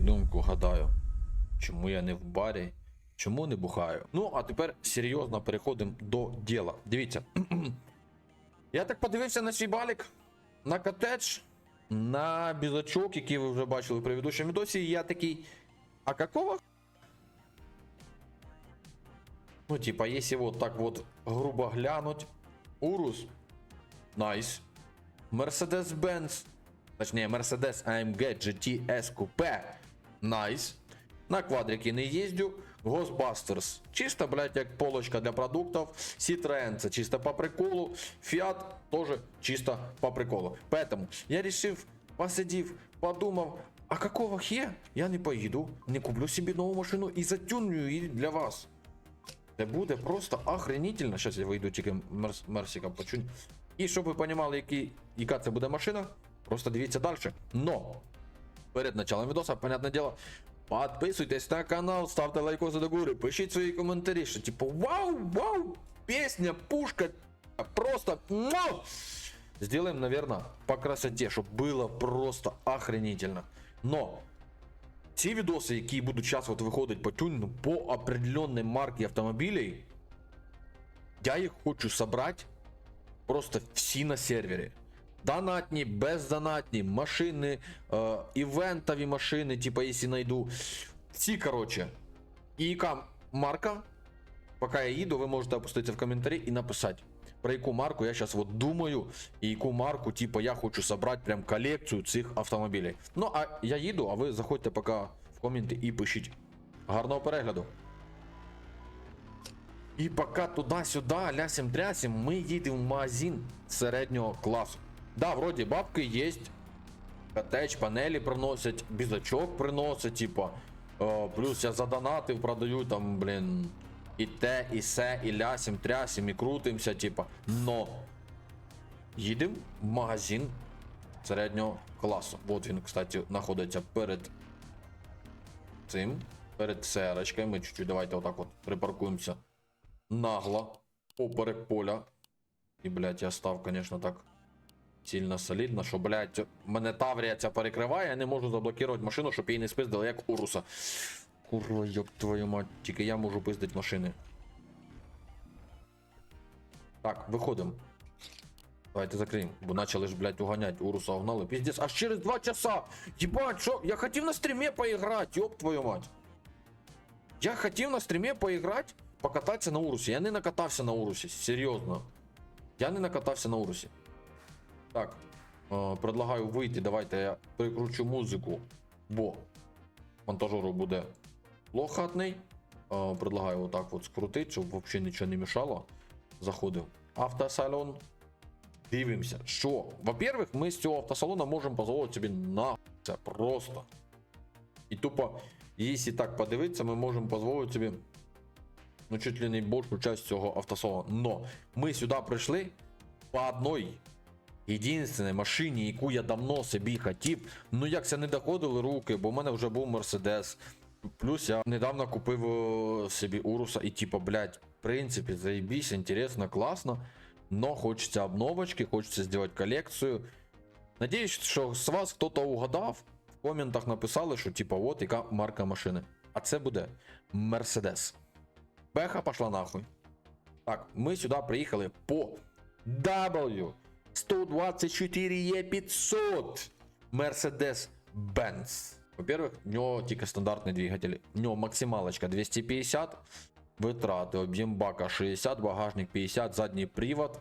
думку гадаю. Чому я не в барі? Чому не бухаю? Ну, а тепер серйозно переходимо до діла. Дивіться. я так подивився на свій балік, на котедж, на бізачок, який ви вже бачили в предыдущому відосі, і я такий. А какого? Ну, типа, если вот так вот грубо глянуть. Урус. Найс. Mercedes-Benz. Точнее, Mercedes AMG GT S Coupe. Найс. На квадрики не їздю. Ghostbusters. Чисто, блядь, як полочка для продуктів. Citroen це чисто по приколу. Fiat тоже чисто по приколу. Поэтому я решив, посидів, подумав, а какого хе я не поїду, не куплю собі нову машину і затюню її для вас. Це буде просто охренительно. Зараз я вийду тільки мерс, мерсика почунь. І щоб ви розуміли, яка це буде машина, просто дивіться далі. Но перед началом відоса, понятне діло, підписуйтесь на канал, ставте лайкоси до гори, пишіть свої коментарі, що типу вау, вау, пісня, пушка, просто муа! Сделаем, наверное, по красоте, щоб було просто охренительно. Но ці відоси, які будуть зараз от виходити по тюнінгу по определенной марки автомобілей, я їх хочу собрати просто всі на сервері. Донатні, бездонатні, машини, е, івентові машини, типа, якщо знайду. Всі, короче. І яка марка, поки я їду, ви можете опуститися в коментарі і написати, про яку марку я зараз от думаю, і яку марку, типа, я хочу собрати прям колекцію цих автомобілів. Ну, а я їду, а ви заходьте поки в коменти і пишіть. Гарного перегляду. І поки туди-сюди, лясим трясим, ми їдемо в магазин середнього класу. Да, вроді бабки є, котеч, панелі приносять, бізачок приносять, типа. О, плюс я задонатив, продаю там, блін, і те, і се, і лясим, трясим, і крутимся, типа. Но їдемо в магазин середнього класу. От він, кстати, знаходиться перед цим, перед серочкою. Ми чуть-чуть давайте отак от припаркуємося нагло, поперек поля. І, блядь, я став, конечно, так сильно солідно, що, блядь, мене Таврія ця перекриває, я не можу заблокувати машину, щоб її не спиздили, як Уруса. Курва, ёб твою мать, тільки я можу пиздити машини. Так, виходимо. Давайте закриємо, бо почали ж, блядь, уганять, Уруса угнали. Піздець, аж через 2 часа. Єбать, що? Я хотів на стрімі поіграти, ёб твою мать. Я хотів на стрімі поіграти, покататися на Урусі. Я не накатався на Урусі, серйозно. Я не накатався на Урусі. Так, е, предлагаю вийти. Давайте я прикручу музику, бо монтажеру буде лохатний. Е, предлагаю отак от скрутити, щоб взагалі нічого не мішало. Заходив автосалон. Дивимося, що, во-первых, ми з цього автосалону можемо дозволити собі на це просто. І тупо, якщо так подивитися, ми можемо дозволити собі ну, чуть ли не більшу часть цього автосалону. Но ми сюди прийшли по одній єдинственній машині, яку я давно собі хотів. Ну як це не доходили руки, бо в мене вже був Мерседес. Плюс я недавно купив е, собі Уруса і типа, блядь, в принципі, заебись, інтересно, класно. Но хочеться обновочки, хочеться зробити колекцію. Надіюсь, що з вас хтось угадав. В коментах написали, що типа, от яка марка машини. А це буде Мерседес. Беха пошла нахуй. Так, ми сюди приїхали по W 124 E500 Mercedes-Benz. Во-первых, в нього тільки стандартний двигатель. В нього максималочка 250, витрати, об'єм бака 60, багажник 50, задній привод.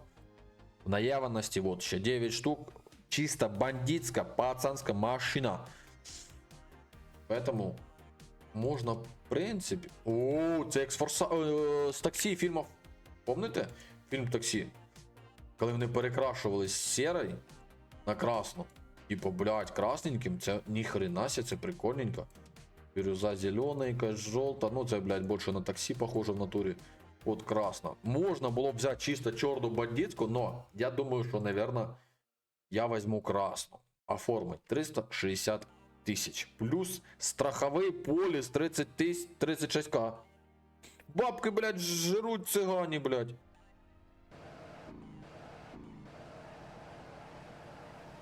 В наявності вот ще 9 штук. Чисто бандитська, пацанська машина. Поэтому можна, в принципі. О, це як з, форса... е, з таксі фільмів. Помните? Фільм таксі. Коли вони перекрашувались з сірої на красну. Типа, блядь, красненьким, це ніхрена ся, це прикольненько. Бирюза зелененька, жовта. Ну, це, блядь, більше на таксі похоже в натурі. От красна. Можна було б взяти чисто чорну бандитську, но я думаю, що, наверное, я возьму красну. Оформить 360 тисяч. Плюс страховий поліс 30 тисяч 36к. Бабки, блядь, жруть цигані, блядь.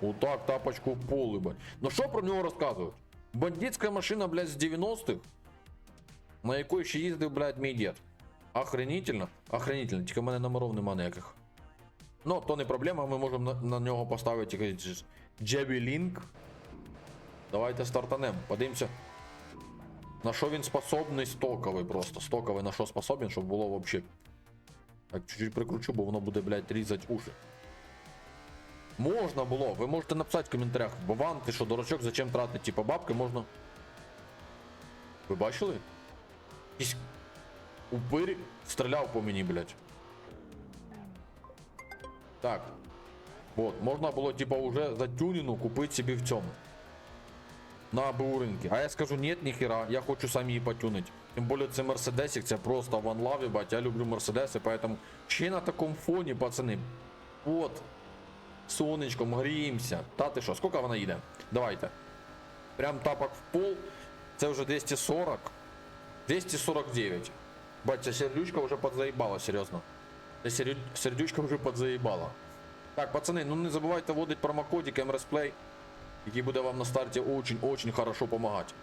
Отак тапочку в пол, ебать. Ну що про нього розказують? Бандитська машина, блядь, з 90-х, на якої ще їздив, блядь, мій дід. Охренительно, охренительно, тільки в мене номеров нема ніяких. Ну, то не проблема, ми можемо на, на нього поставити якийсь. Давайте стартанем, подивимося. На що він способний стоковий просто. Стоковий на що способен, щоб було вообще. Так, чуть-чуть прикручу, бо воно буде, блядь, різати уші. Можна було, ви можете написати в коментарях. Бован, ти що, дурачок, зачем тратити, типа бабки можна. Ви бачили? Якийсь упир стріляв по мені, блядь. Так. Вот, можна було, типа, уже за тюніну купити собі в цьому. На БУ ринки. А я скажу, нет, ніхера, я хочу сам її потюнить. Тим більше це Мерседесик, це просто ван лав, ебать, я люблю Мерседеси, поэтому ще на такому фоні, пацани. Вот. Сонечком гріємося. Та ти що, скільки вона їде? Давайте. Прям тапок в пол. Це вже 240. 249. Бать, сердючка вже подзаїбала, серйозно. Сердючка вже подзаїбала. Так, пацани, ну не забувайте вводити промокодик MRSPLAY, який буде вам на старті очень-очень хорошо помагати.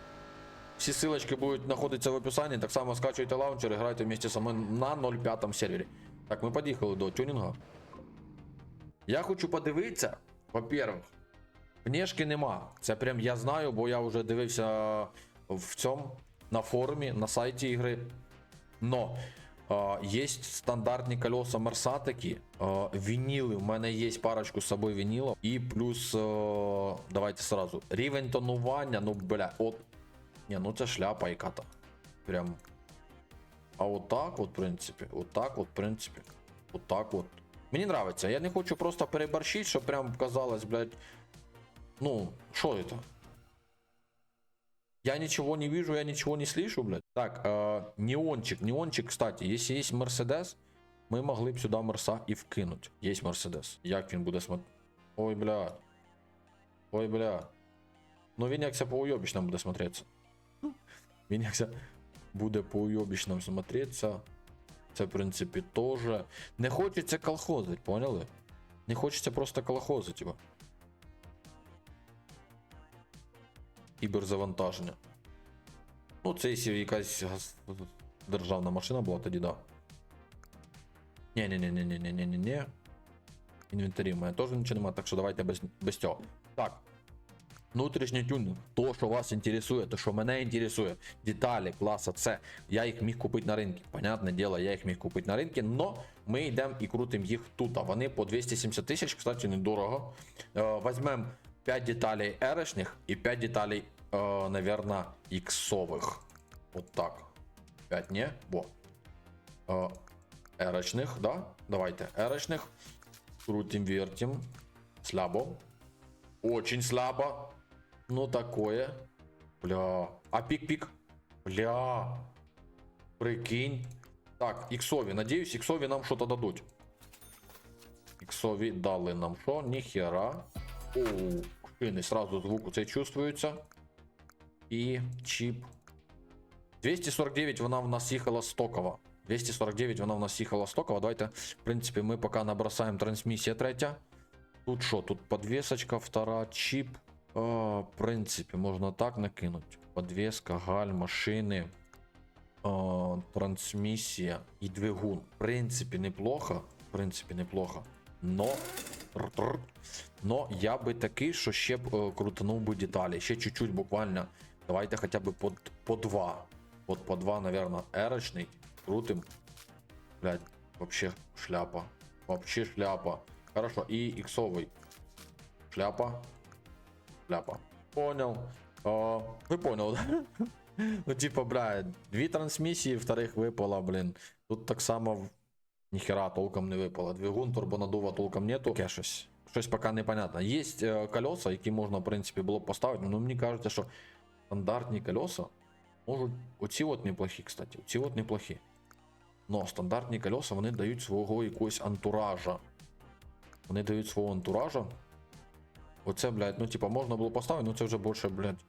Всі ссылочки будуть знаходитися в описанні. Так само скачуйте лаунчер і грайте вместе со мною на 0.5 сервері. Так, ми під'їхали до тюнінга. Я хочу подивитися, по-перше, внешки нема. Це прям я знаю, бо я вже дивився в цьому на форумі, на сайті ігри. Но е, є стандартні колеса Мерса такі, е, вініли. У мене є парочку з собою вінілів. І плюс, е, давайте сразу. Рівень тонування, ну бля, от. Ні, ну це шляпа яка-то. Прям. А от так, от, в принципі, от так, от, в принципі. От так от. Мені нравиться. Я не хочу просто переборщити, щоб прям казалось, блядь. Ну, що это? Я ничего не вижу, я ничего не слышу, блядь. Так, э, неончик, неончик, кстати, если есть Мерседес, ми могли б сюди Мерса і вкинуть. Є Мерседес. Як він буде смотрети? Ой, бля. Ой, бля. Ну він якся по уйобічному буде смотреться. Він якся буде по уйобічному смотреться. Це, в принципі, теж. Не хочеться колхозить, поняли? Не хочеться просто колхозити його. Кіберзавантаження. Ну, це якась державна машина була, тоді да. ні ні ні ні ні ні ні ні Інвентарі в мене теж нічого немає, так що давайте без, без цього. Так. Внутрішній тюнінг. То, що вас інтересує, то, що мене інтересує. Деталі класа С. Я їх міг купити на ринку. Понятне діло, я їх міг купити на ринку, но ми йдемо і крутимо їх тут. А вони по 270 тисяч, кстати, недорого. Е, Візьмемо 5 деталей ерешних і 5 деталей, е, наверное, іксових. От так. 5, не? Е, Ерочних, да? Давайте. Ерочних. Крутим, вертим. Слабо. Очень слабо. Ну такое. Бля. А пик-пик. Бля. Прикинь. Так, іксові. Надіюсь, іксові нам що-то дадуть. Іксові дали нам що? Ніхера. Оу, шини, сразу звук цей чувствується. І чіп. 249 вона в нас їхала стокова. 249 вона в нас їхала стокова. Давайте, в принципі, ми поки набросаємо трансмісія третя. Тут що? Тут подвесочка, втора, чіп. А, в принципі, можна так накинути. Подвеска, гальма, шини, а, трансмісія і двигун. В принципі, неплохо. В принципі, неплохо. Но. Но я би такий, що ще б е, крутанув би деталі. Ще чуть-чуть буквально. Давайте хоча б по, по два. От по два, наверное, ерочний. Крутим. Блять, вообще шляпа. Вообще шляпа. Хорошо, и иксовый. Шляпа. Шляпа. Понял. О, вы понял, да? Ну, типа, бля, дві трансмісії, вторих випало, блін. Тут так само ніхера толком не випало. Двигун, турбонадува толком нету. Таке щось. Щось поки непонятно. Є е, колеса, які можна, в принципі, було б поставити, але мені кажеться, що стандартні колеса можуть. Оці от неплохі, кстати. Оці от неплохі. Но стандартні колеса вони дають свого якогось антуража. Вони дають свого антуража. Оце, блядь, ну типа можна було поставити, ну це вже більше, блядь,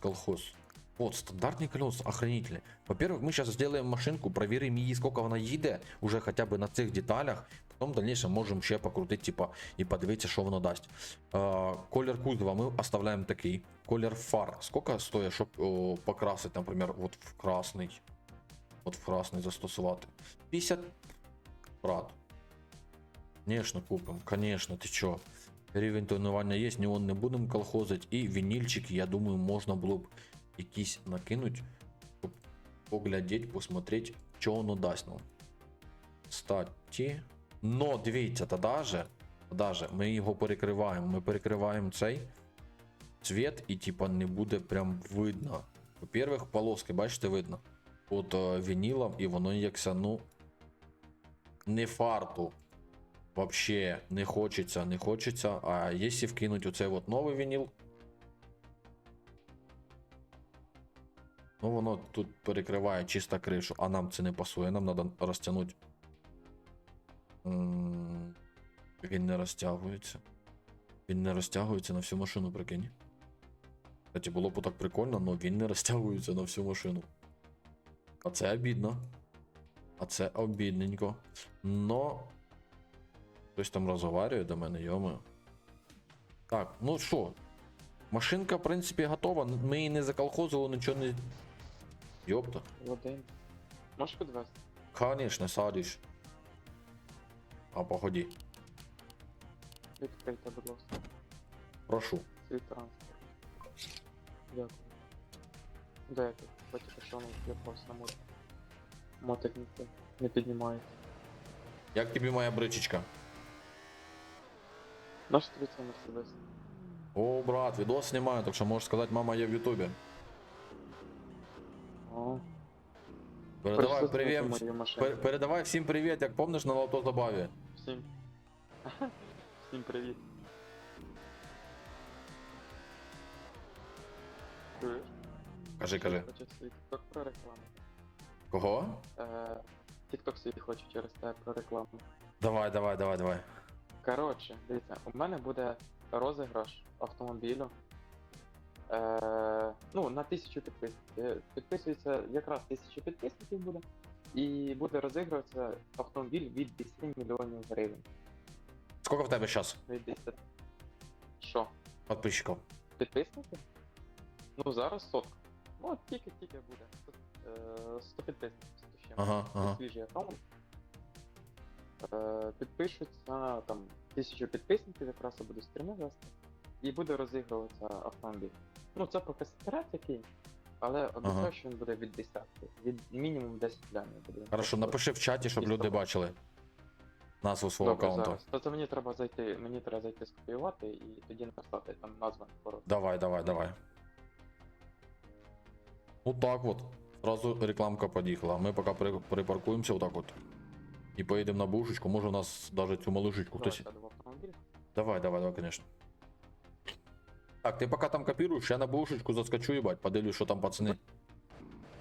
колхоз. Вот, стандартный колес, охранительный. Во-первых, мы сейчас сделаем машинку, проверим ей, сколько она едет, уже хотя бы на цих деталях. Потом в дальнейшем можем ще покрутить, типа, и подивитися, что она даст. Э, а, колер кузова мы оставляем такой. Колер фар. Сколько стоит, щоб о, покрасить, например, вот в красный. Вот в красный застосувати. 50 брат. Конечно, купим. Конечно, ты чё. Рівень тонування є, неон не будемо колхозить. І вінільчики, я думаю, можна було б якісь накинуть, щоб поглядеть, посмотреть, що воно дасть нам. Кстати. Но дивіться, та даже, та даже ми його перекриваємо. Ми перекриваємо цей цвет і типа не буде прям видно. Во-первых, полоски, бачите, видно. От е, вінілом, і воно якся, ну. Не фарту. Вообще не хочеться, не хочеться. А якщо вкинуть оцей от новий вініл. Ну, воно тут перекриває чисто кришу, а нам це не пасує, нам треба розтягнути. Він не розтягується. Він не розтягується на всю машину, прикинь. Кстати, було б так прикольно, але він не розтягується на всю машину. А це обідно. А це обідненько. Но. Хтось там розговарює до мене, йоми. Так, ну що? Машинка, в принципі, готова. Ми її не заколхозили, нічого не. Йопта. Один. Можеш підвести? Конечно, садиш. А походи, Відкрийте, будь ласка. прошу. Свій транспорт. Дякую. Де ти? Бачиш, що воно якось на мотик. Мотик не піднімає. Як тобі моя бричечка? Наш це Мерседес? О, брат, відос знімаю, так що можеш сказати, мама, я в Ютубі. О, Передавай привіт. пер- Передавай всім привіт, як помниш на лотозабаві. Всім. Всім привіт. Чуєш? Кажи, кажи. Свій про рекламу. Кого? Е, TikTok свій хоче через тебе про рекламу. Давай, давай, давай, давай. Коротше, дивіться, у мене буде розіграш автомобілю. Е, ну, на тисячу підписників. Підписується якраз тисячу підписників буде. І буде розігруватися автомобіль від 10 мільйонів гривень. Скільки в тебе зараз Від 10. Що? підписчиків? Підписників? Ну, зараз сотка. Ну, от тільки-тільки буде. 100, е, 100 підписників. 100 з. Ага, ага. свіжий аккаунт. Е, підпишуться там тисячу підписників, якраз я буду стріми вести. І буде розігруватися автомобіль. Ну, це поки секрет такий, але обіцяю, Ага. що він буде від десятки. Від мінімум 10 лямів буде. Хорошо, напиши в чаті, щоб люди бачили назву свого Добре, аккаунту. зараз. То це мені треба зайти, мені треба зайти скопіювати і тоді написати там назва коротко. Давай, давай, давай. Вот так вот. Сразу рекламка подъехала. Мы пока при- припаркуемся вот так вот. И поедем на бушечку. Может у нас даже цю малышечку Давай хтось... сяду в автомобіль. Давай, давай, давай, конечно. Так, ты пока там копируешь, я на бушечку заскочу, ебать, подивлюсь, що там пацани.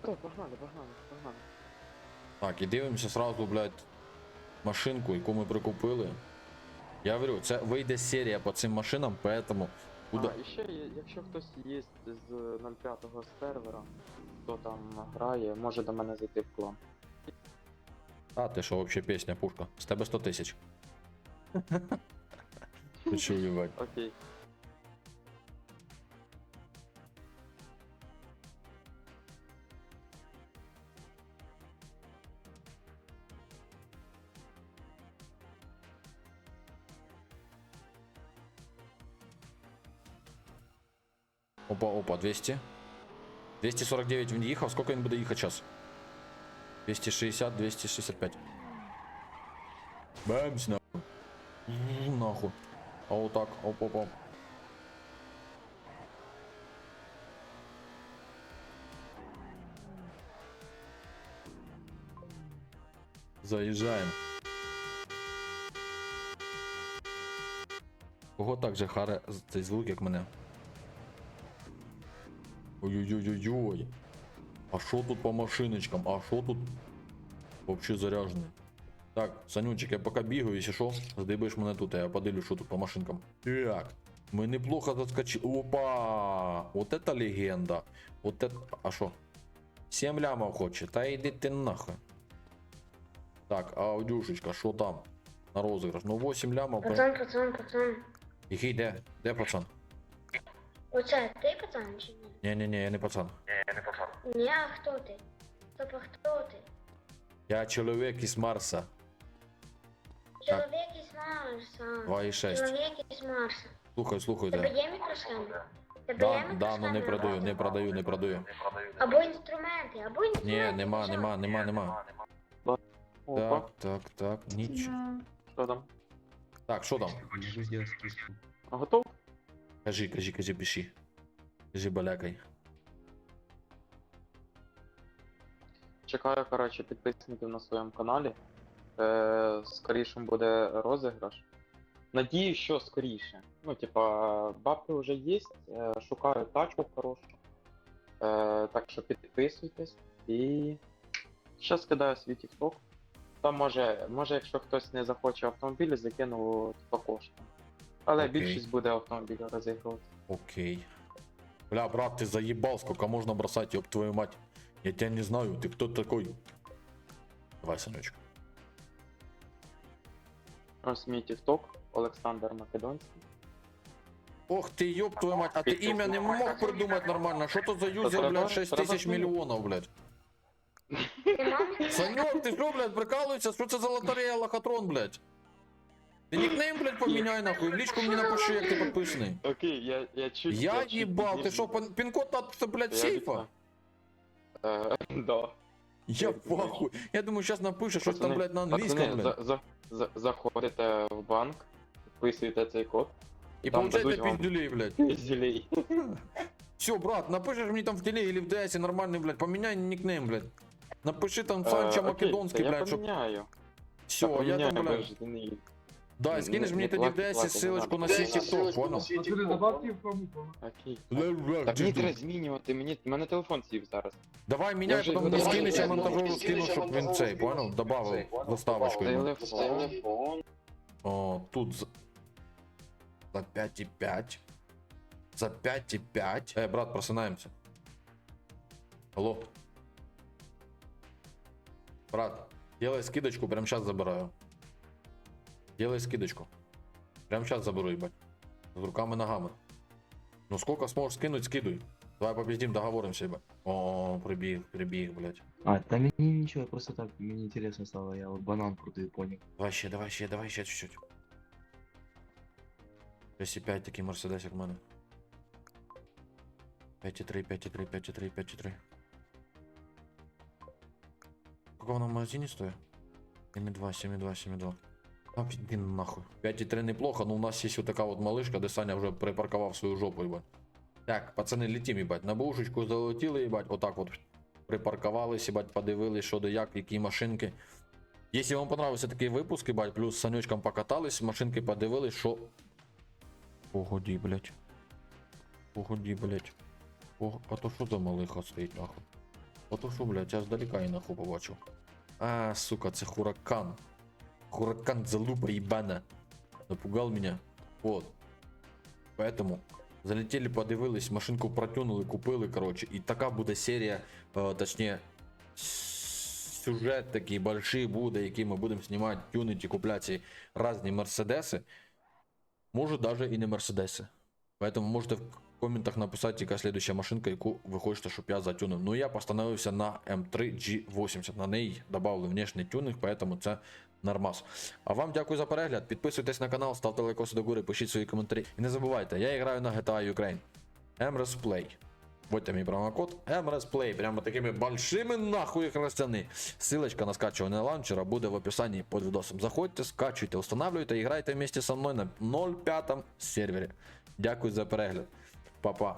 Так, погнали, погнали, погнали. Так, і дивимося сразу, блядь, машинку, яку ми прикупили. Я говорю, це вийде серія по цим машинам, поэтому буде. А, і ще, є- якщо хтось є з 05 сервера, хто там грає, може до мене зайти в клан. А, ти що, вообще пісня, пушка. З тебе 100 тисяч. Хочу, ебать. Окей. Опа, опа, 200. 249 він їхав, скільки він буде їхати зараз? 260, 265. Бемс, нахуй. Нахуй. А отак, оп, оп, оп. Заїжджаємо. Кого так же харе цей звук, як мене? Ой-ой-ой-ой-ой. А що тут по машиночкам? А що тут? Вообще заряжений. Так, Санючик, я пока бігаю, якщо що, здибаєш мене тут, я подивлю, що тут по машинкам. Так. Ми неплохо заскочили. Опа! Вот это легенда. Вот это. А що? 7 лямов хоче. Та йди ти нахуй. Так, аудюшечка, що там? на розіграш. Ну 8 лямов. Пацан, пацан, пацан. Який де? Де пацан? Оце ти пацан чи ні? Ні, ні, ні, я не пацан. Ні, а хто ти? А хто ти? Я чоловік із Марса. Чоловік із Марса. 2,6. Чоловік із Марса. Слухай, Тебе слухайте. є мікросхема? Тебе Да, є да, ну не продаю, не продаю, не продаю. Або інструменти, або інструменти. Ні, нема, що? нема, нема, нема. Опа, Так, так, так, нічого. що там? Так, що там? Могу сделать скидку. А Готов? Кажи, кажи, кажи, пиши. Кажи, балякай. Чекаю, коротше, підписників на своєму каналі. Е, скорішим буде розіграш. Надію, що скоріше. Ну, типа, бабки вже є, е, шукаю тачку хорошу. Е, так що підписуйтесь і. Зараз кидаю свій TikTok. Там може, може, якщо хтось не захоче автомобілі, закину по коштам. Але Окей. більшість буде автомобілів розігрувати. Окей. Бля, брат, ты заебал, сколько можно бросать, ёб твою мать. Я тебя не знаю, ты кто такой? Давай, Санечка. Ось мій TikTok, Олександр Македонський. Ох ты, ёб твою мать, а ты имя не мог придумать нормально? Что то за юзер, блядь, 6 тысяч миллионов, блядь? Ти мамі? Санек, ты что, блядь, прикалываешься? Что это за лотерея Лохотрон, блядь? Ты никнейм, блядь, поменяй нахуй, в личку мне напиши, як ты подписанный. Окей, я, я чуть. Я чуть ебал, ты пізніше. что, пин- пин-код от, блядь, Я сейфа? Е, да. Я в ахуй. Я думаю, сейчас напишешь, что там, Пацани- блядь, на английском, пацани, блядь. за, за, за, заходите в банк, вписуєте цей код. И там получаете дадуть вам. пиздюлей, блядь. Пізділей. Все, брат, напишешь мне там в телеге или в ДС нормальный, блядь, поменяй никнейм, блядь. Напиши там Санчо Македонский, я блядь, чтоб... поміняю. Все, я там, блядь... блядь. Да, и не- скинешь не мне тоді в плакать, ДС плакать, ссылочку не на надо. свій TikTok, понял? Пацани, добавки в кому помогу. Окей. Бля, Так ти мені ж треба змінювати, мені, в мене телефон сів зараз. Давай меняй, вже- потом я не вже- скинешь, я я монтажеру вже- скину, щоб він цей, понял? Добавив заставочку. йому. Телефон. О, тут за... За 5,5. За 5,5. Э, брат, просынаемся. Алло. Брат, делай скидочку, прям сейчас забираю. Делай скидочку. Прям сейчас заберу, ебать. С руками ногами. Ну сколько сможешь скинуть, скидывай. Давай победим, договоримся, ебать. О, прибіг, прибіг, блядь. А, да мне ничего, просто так, мне интересно стало, я вот банан крутый понял. Давай ще, давай ще, давай ще чуть-чуть. 5,5 такий мерседес, як в мене. 5,3, 5,3, 5,3, 5,3. Сколько воно в магазині стоїть? 7,2, 7,2, 7,2. А, піди нахуй. 5,3 неплохо, но у нас є вот така вот малышка, де Саня вже припаркував свою жопу, їбать. Так, пацани, летім, їбать. На бушечку залетіли, їбать, отак от припаркувались, їбать, подивились, що де як, які машинки. Если вам понравился такий випуск, ебать, плюс з Санечком покатались, машинки подивились, що. Погоді, блять. Погоді, блять. Пог... А то що за малиха стоїть, нахуй? А то що, блять, я здалека і нахуй побачив. А, сука, це хуракан. Хуракан залупа ебана. Напугал меня. Вот. Поэтому залетели, подивились, машинку протюнули, купили, короче. І така буде серія, е, точніше, сюжет такий большой буде, який ми будемо знімати, тюнити, купляти різні мерседеси. Може, даже і не мерседеси. Поэтому можете в коментах написати, яка следующая машинка, яку ви хочете, щоб я затюнив. Ну я постановився на M3 G80. На неї додали внешній тюнинг, поэтому це нормас. А вам дякую за перегляд. Підписуйтесь на канал, ставте лайкоси до гори, пишіть свої коментарі. І не забувайте, я граю на GTA Ukraine. Emrys Play. Вводьте мій промокод MRS Play, прямо такими большими нахуй хрестяни. Ссылочка на скачивание лаунчера буде в описании под видосом. Заходьте, скачуйте, устанавливайте і грайте вместе со мною на 0.5 сервері. Дякую за перегляд. Па-па.